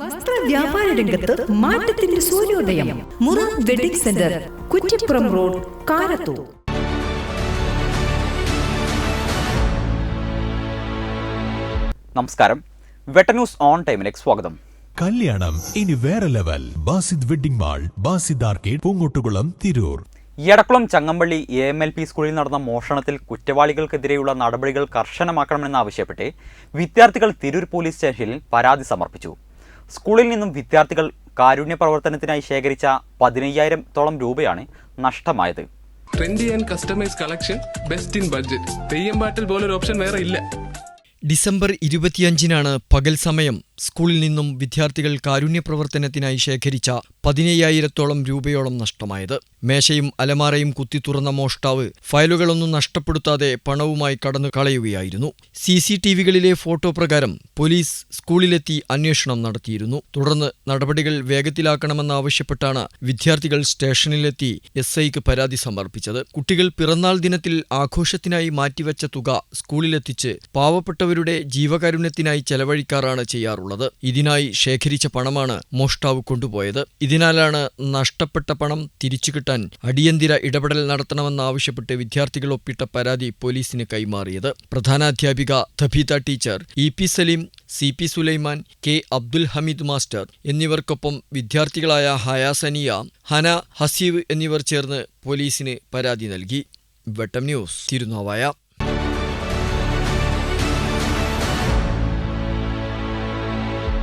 വസ്ത്ര വ്യാപാര രംഗത്ത് മാറ്റത്തിന്റെ സൂര്യോദയം. Mura wedding centre Kuttippuram road Karathur. നമസ്കാരം. വെട്ടന്യൂസ് ഓൺ ടൈമിലേക്ക് സ്വാഗതം. കല്യാണം ഇനി വേറെ level. Basid wedding mall Basid arcade Poongottukulam Tirur. Edakkulam Changampally A M L P സ്കൂളിൽ നടന്ന മോഷണത്തിൽ കുറ്റവാളികൾക്കെതിരെയുള്ള നടപടികൾ കർശനമാക്കണമെന്നാവശ്യപ്പെട്ട് വിദ്യാർത്ഥികൾ തിരൂർ പോലീസ് സ്റ്റേഷനിൽ പരാതി സമർപ്പിച്ചു. സ്കൂളിൽ നിന്നും വിദ്യാർത്ഥികൾ കാരുണ്യ പ്രവർത്തനത്തിനായി ശേഖരിച്ച പതിനയ്യായിരത്തോളം രൂപയാണ് നഷ്ടമായത്. Trendy and customise collection best in budget Theyyam പാട്ടിൽ പോലൊരു ഓപ്ഷൻ വേറെ ഇല്ല. ഡിസംബർ ഇരുപത്തിയഞ്ചിനാണ് പകൽ സമയം സ്കൂളിൽ നിന്നും വിദ്യാർത്ഥികൾ കാരുണ്യ പ്രവർത്തനത്തിനായി ശേഖരിച്ച പതിനയ്യായിരത്തോളം രൂപയോളം നഷ്ടമായത്. മേശയും അലമാരയും കുത്തി തുറന്ന മോഷ്ടാവ് ഫയലുകളൊന്നും നഷ്ടപ്പെടുത്താതെ പണവുമായി കടന്നു കളയുകയായിരുന്നു. സി സി ടി വികളിലെ ഫോട്ടോ പ്രകാരം പോലീസ് സ്കൂളിലെത്തി അന്വേഷണം നടത്തിയിരുന്നു. തുടർന്ന് നടപടികൾ വേഗത്തിലാക്കണമെന്നാവശ്യപ്പെട്ടാണ് വിദ്യാർത്ഥികൾ സ്റ്റേഷനിലെത്തി എസ് ഐക്ക് പരാതി സമർപ്പിച്ചത്. കുട്ടികൾ പിറന്നാൾ ദിനത്തിൽ ആഘോഷത്തിനായി മാറ്റിവെച്ച തുക സ്കൂളിലെത്തിച്ച് പാവപ്പെട്ടവരുടെ ജീവകാരുണ്യത്തിനായി ചെലവഴിക്കാറാണ് ചെയ്യാറുള്ളത്. ഇതിനായി ശേഖരിച്ച പണമാണ് മോഷ്ടാവ് കൊണ്ടുപോയത്. ഇതിനാലാണ് നഷ്ടപ്പെട്ട പണം തിരിച്ചു കിട്ടാൻ അടിയന്തര ഇടപെടൽ നടത്തണമെന്നാവശ്യപ്പെട്ട് വിദ്യാർത്ഥികൾ ഒപ്പിട്ട പരാതി പോലീസിന് കൈമാറിയത്. പ്രധാനാധ്യാപിക Thabitha teacher E P Saleem C P Sulaiman K Abdul Hameed master എന്നിവർക്കൊപ്പം വിദ്യാർത്ഥികളായ ഹയാസനിയ ഹന ഹസീവ് എന്നിവർ ചേർന്ന് പോലീസിന് പരാതി നൽകി. വെട്ടം ന്യൂസ് തിരുനാവായ.